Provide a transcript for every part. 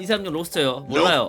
236 로스터요. 몰라요.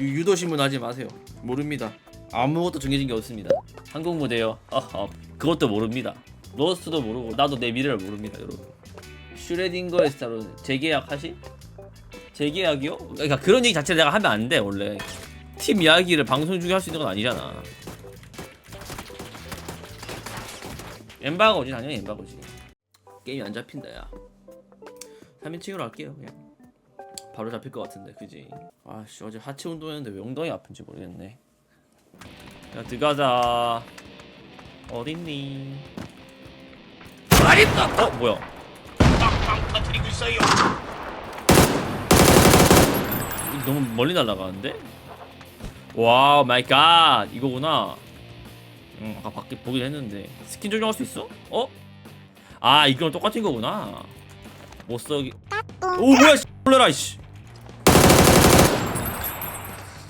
유, 유도신문 하지 마세요. 모릅니다. 아무것도 정해진 게 없습니다. 한국 무대요. 어허. 그것도 모릅니다. 로스트도 모르고 나도 내 미래를 모릅니다, 여러분. 슈레딩거의 스타로 재계약 하시? 재계약이요? 그러니까 그런 얘기 자체를 내가 하면 안 돼, 원래. 팀 이야기를 방송 중에 할 수 있는 건 아니잖아. 엠바고지 당연히 엠바고지. 게임이 안 잡힌다 야. 3인칭으로 할게요 그냥. 바로 잡힐 것 같은데 그지? 아씨 어제 하체 운동했는데 왜 엉덩이 아픈지 모르겠네. 야 들어가자. 어딨니? 말있다. 어 뭐야? 빵빵 터뜨리고 있어요. 너무 멀리 날아가는데? 와우 마이 갓 이거구나. 응 아까 밖에 보긴 했는데 스킨 조정할 수 있어? 어? 아 이거랑 똑같은 거구나. 못 써기. 오 뭐야 씨, 놀래라 씨.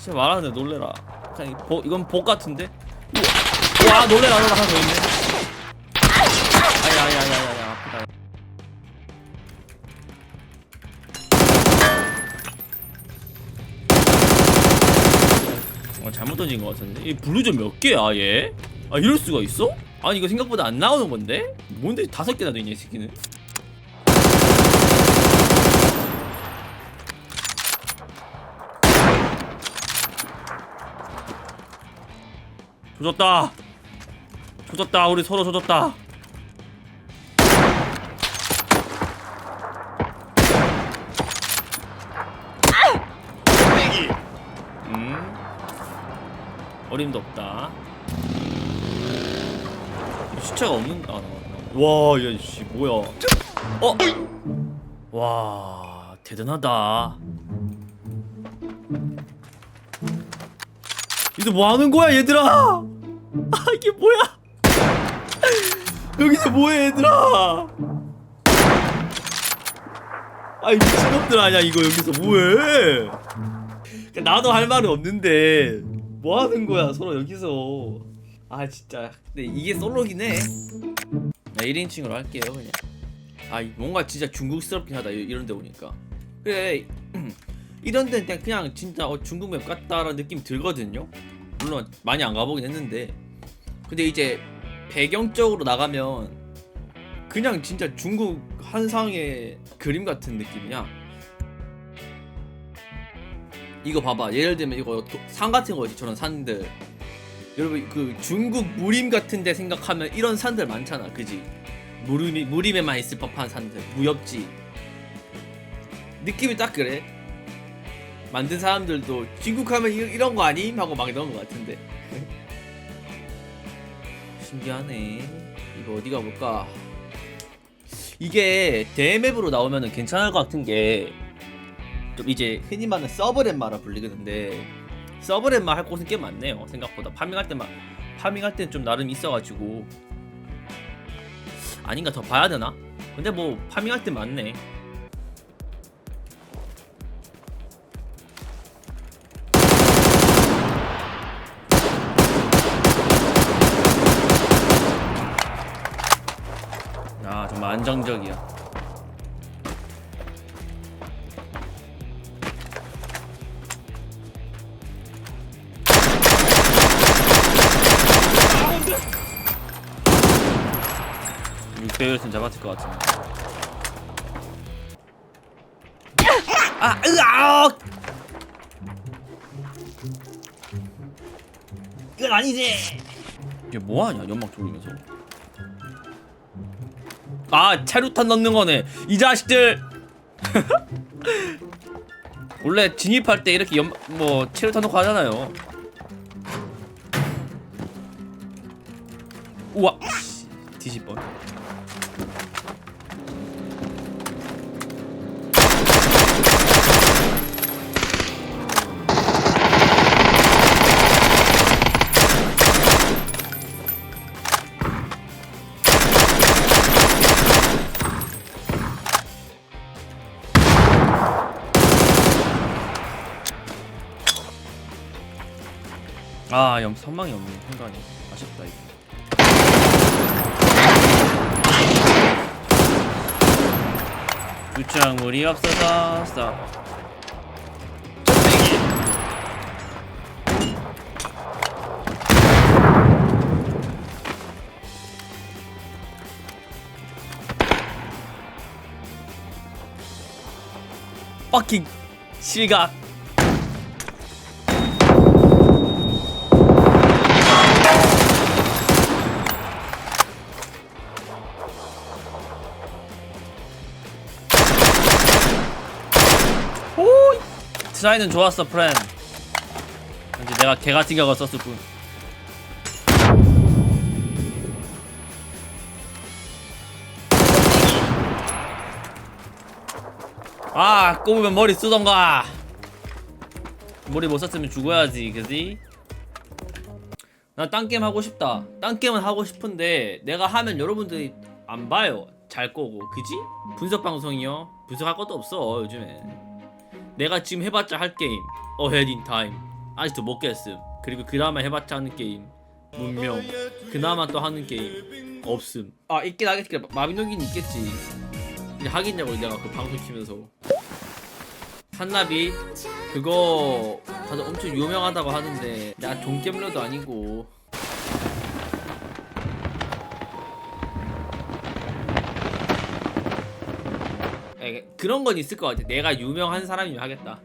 진짜 말하는데 놀래라. 그냥 이 보, 이건 복 같은데? 와 놀래라 놀라 하나 더 있네. 아야야야야야 아프다. 어, 잘못 던진 것 같은데? 이 블루전 몇 개야 얘? 아 이럴 수가 있어? 아니 이거 생각보다 안 나오는 건데? 뭔데 다섯 개나 되냐 이 새끼는? 조졌다. 조졌다. 우리 서로 조졌다. 음? 어림도 없다. 시체가 없는 아 와야씨 뭐야. 어? 와 대단하다. 이제 뭐 하는 거야 얘들아 아 이게 뭐야? 여기서 뭐해 얘들아? 아이 미친놈들 아니야 이거 여기서 뭐해? 그러니까 나도 할 말은 없는데 뭐 하는 거야 서로 여기서? 아 진짜. 근데 이게 솔로긴 해. 나 1인칭으로 할게요 그냥. 아 이- 뭔가 진짜 중국스럽긴 하다 이- 이런 데 오니까. 그래 이런 데는 그냥, 그냥 진짜 어, 중국 맵 같다라는 느낌 들거든요? 물론 많이 안 가보긴 했는데 근데 이제 배경적으로 나가면 그냥 진짜 중국 한상의 그림 같은 느낌이야. 이거 봐봐. 예를 들면 이거 도- 산 같은 거지 저런 산들. 여러분 그 중국 무림 같은 데 생각하면 이런 산들 많잖아. 그지? 무림이, 무림에만 있을 법한 산들. 무협지. 느낌이 딱 그래. 만든 사람들도 중국 하면 이, 이런 거 아님? 하고 막 이런 거 같은데 신기하네. 이거 어디 가볼까? 이게 대맵으로 나오면은 괜찮을 것 같은 게 좀 이제 흔히 말하는 서브렛마라 불리는데 서브렛마 할 곳은 꽤 많네요 생각보다. 파밍할 때만 파밍할 땐좀 나름 있어가지고. 아닌가 더 봐야 되나? 근데 뭐 파밍할 때 많네 안정적이야. 육배율은 잡았을 것 같은데. 아 으아! 이건 아니지! 이게 뭐 하냐 연막 돌리면서 아 체류탄 넣는 거네. 이 자식들. 원래 진입할 때 이렇게 연, 뭐 체류탄 넣고 하잖아요. 우와. 씨, 뒤집 뻔 아, 염 선망이 없네. 한강이 아쉽다 이거. 유창물이 없어서 싸. 빡킹 실각 트라이는 좋았어 프렌 이제 내가 개 같은 격을 썼을 뿐 아, 꼽으면 머리 쓰던가. 머리 못 썼으면 죽어야지, 그지? 나 딴 게임 하고 싶다. 딴 게임은 하고 싶은데 내가 하면 여러분들이 안 봐요. 잘 거고, 그지? 분석 방송이요. 분석할 것도 없어 요즘에. 내가 지금 해봤자 할 게임, 어헤드 인 타임. 아직도 못 깼음. 그리고 그 다음에 해봤자 하는 게임, 문명. 그나마 또 하는 게임 없음. 아 있긴 하겠지. 마비노긴 있겠지. 이제 하겠냐고 내가 그 방송 키면서 한나비 그거 다들 엄청 유명하다고 하는데 나 종겜러도 아니고 에, 그런 건 있을 것 같아. 내가 유명한 사람이면 하겠다.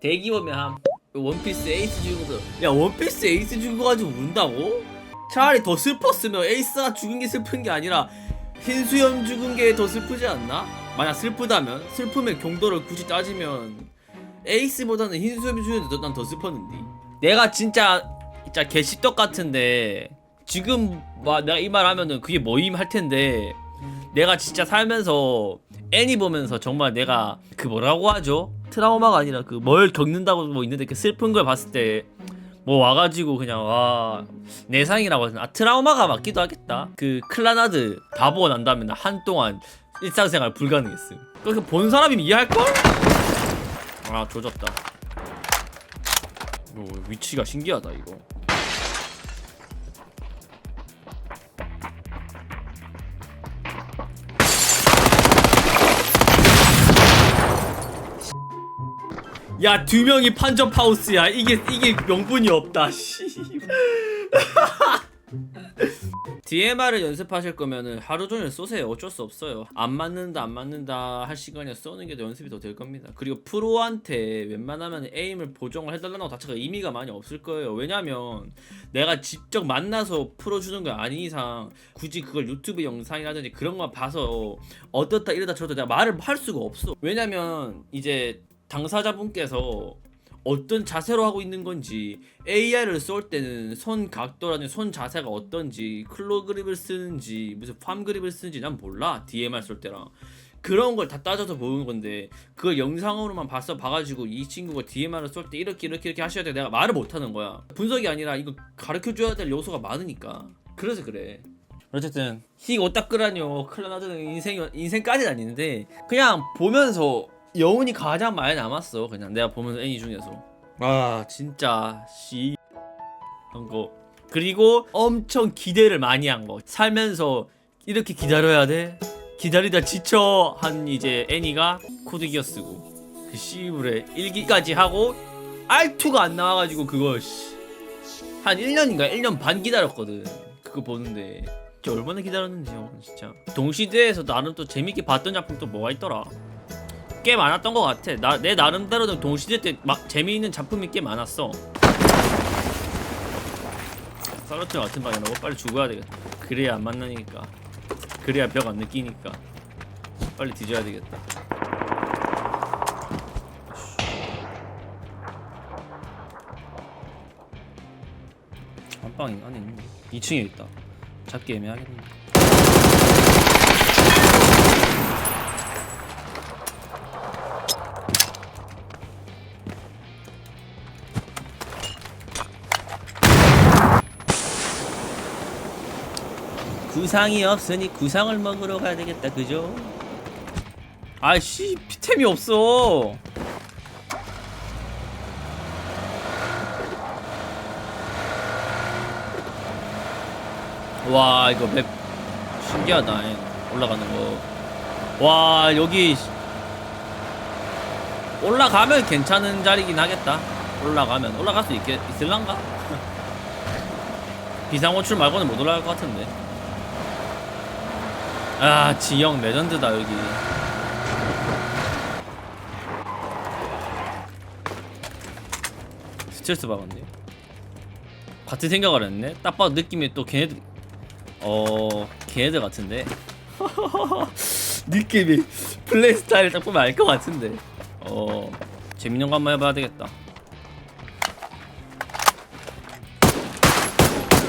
대기 보면 함. 원피스 에이스 죽은 거야 원피스 에이스 죽은 거 가지고 운다고? 차라리 더 슬펐으면 에이스가 죽은 게 슬픈 게 아니라 흰수염 죽은 게 더 슬프지 않나? 만약 슬프다면 슬픔의 경도를 굳이 따지면 에이스보다는 흰수염이 죽는 게 난더 슬펐는데. 내가 진짜 진짜 개씹떡 같은데 지금 막 내가 이 말 하면은 그게 뭐임 할 텐데 내가 진짜 살면서 애니 보면서 정말 내가 그 뭐라고 하죠? 트라우마가 아니라 그 뭘 겪는다고 뭐 있는데 그 슬픈 걸 봤을 때 뭐 와가지고 그냥 와 내상이라고 하잖아. 아, 트라우마가 맞기도 하겠다. 그 클라나드 다 보고 난 다음에 나 한동안 일상생활 불가능했음. 그렇게 본 사람이면 이해할걸? 아 조졌다. 이거 위치가 신기하다 이거 야 두 명이 판정 파우스야 이게 이게 명분이 없다 씨 DMR을 연습하실 거면은 하루 종일 쏘세요. 어쩔 수 없어요. 안 맞는다, 안 맞는다 할 시간에 쏘는 게 더 연습이 더 될 겁니다. 그리고 프로한테 웬만하면 에임을 보정을 해달라는 것 자체가 의미가 많이 없을 거예요. 왜냐면 내가 직접 만나서 풀어주는 거 아닌 이상 굳이 그걸 유튜브 영상이라든지 그런 거 봐서 어떻다 이러다 저러다 내가 말을 할 수가 없어. 왜냐면 이제 당사자분께서 어떤 자세로 하고 있는 건지 AI를 쏠 때는 손 각도라든지 손 자세가 어떤지 클로 그립을 쓰는지 무슨 팜 그립을 쓰는지 난 몰라 DMR 쏠 때랑. 그런 걸 다 따져서 보는 건데 그걸 영상으로만 봤어 봐가지고 이 친구가 DMR을 쏠 때 이렇게 이렇게 이렇게 하셔야 돼. 내가 말을 못하는 거야. 분석이 아니라 이거 가르쳐줘야 될 요소가 많으니까. 그래서 그래. 어쨌든 히 오타쿠라뇨 클라나드는 인생 인생까지는 아닌데 그냥 보면서 여운이 가장 많이 남았어. 그냥 내가 보면서 애니 중에서. 아. 진짜 씨. 한거. 그리고 엄청 기대를 많이 한 거. 살면서 이렇게 기다려야 돼? 기다리다 지쳐. 한 이제 애니가 코드 기어 쓰고. 그 씨불에 1기까지 하고 R2가 안 나와가지고 그거 씨, 한 1년인가? 1년 반 기다렸거든. 그거 보는데. 진짜 얼마나 기다렸는지 진짜. 동시대에서 나름 또 재밌게 봤던 작품 또 뭐가 있더라 꽤 많았던 것 같아. 나 내 나름대로 는 동시대 때 막 재미있는 작품이 꽤 많았어. 살로트 같은 너무 빨리 죽어야 되겠다. 그래야 안 만나니까. 그래야 벽 안 느끼니까. 빨리 뒤져야 되겠다. 한방이 안에 있는 2층에 있다. 잡기 애매하겠네. 구상이 없으니 구상을 먹으러 가야 되겠다 그죠? 아씨 피템이 없어. 와 이거 맵 신기하다. 올라가는 거 와 여기 올라가면 괜찮은 자리긴 하겠다. 올라가면. 올라갈 수 있겠, 있을란가? 비상호출 말고는 못 올라갈 것 같은데 아 지형 레전드다 여기. 스트레스 받았네. 같은 생각을 했네. 딱 봐도 느낌이 또 걔네들 어 걔네들 같은데. 느낌이 플레이 스타일 딱 보면 알 것 같은데. 어 재밌는 거 한번 해봐야 되겠다.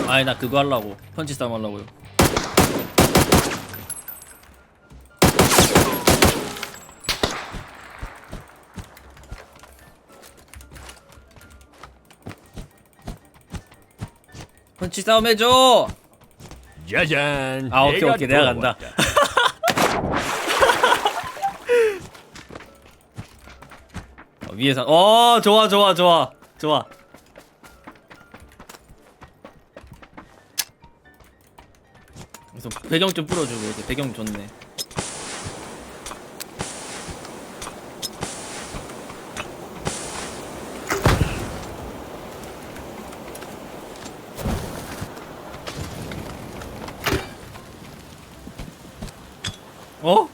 아니 나 그거 하려고. 펀치 싸움 하려고요. 펀치 싸움 해줘. 짜잔. 아 오케이 오케이 내가 간다. 어, 위에서 어 좋아 좋아 좋아 좋아. 그래서 배경 좀 풀어주고 이렇게 배경 좋네. 어?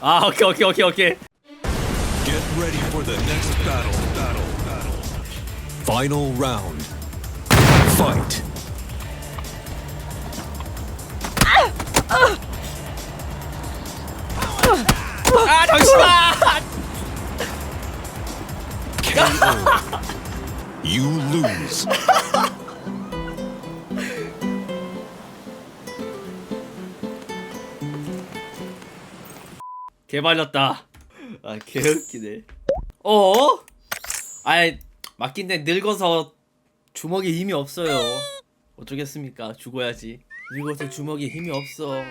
아 오케이 오케이 오케이 오케이. Get ready for the next battle. Battle. Battle. Final round. Fight. 아 잠시만. KO. you lose. 개발렸다. 아 개웃기네. 어? 아이 맞긴데 늙어서 주먹에 힘이 없어요. 어쩌겠습니까? 죽어야지. 늙어서 주먹에 힘이 없어.